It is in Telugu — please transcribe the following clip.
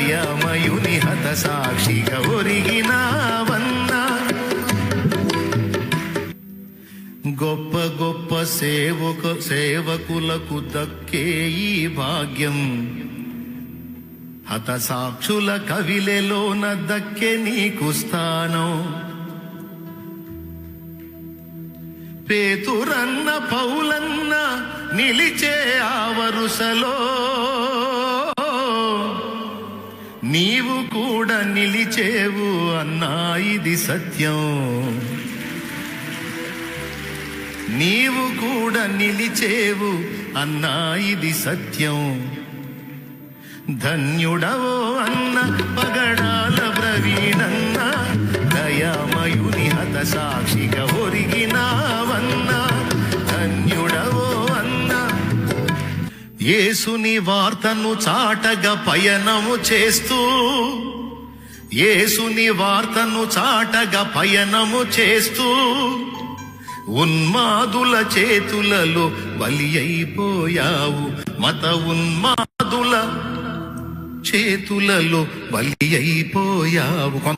దయామయుని హత సాక్షిగా ఒరిగినావన్నా గొప్ప గొప్ప సేవక సేవకులకు దక్కే ఈ భాగ్యం. హత సాక్షుల కవిలెలోన దక్కే నీకు స్థానం. పేతురన్న పౌలన్న నిలిచే ఆ వరుసలో నీవు కూడా నిలిచేవు అన్నా ఇది సత్యం. నీవు కూడా నిలిచేవు అన్నా ఇది సత్యం. ధన్యుడవో అన్న పగడాల ప్రవీణన్న దయామయుని హత సాక్షిగవో యేసుని వార్తను చాటగా పయనము చేస్తూ యేసుని వార్తను చాటగా పయనము చేస్తూ ఉన్మాదుల చేతులలో బలి అయిపోయావు. మత ఉన్మాదుల చేతులలో బలి అయిపోయావు.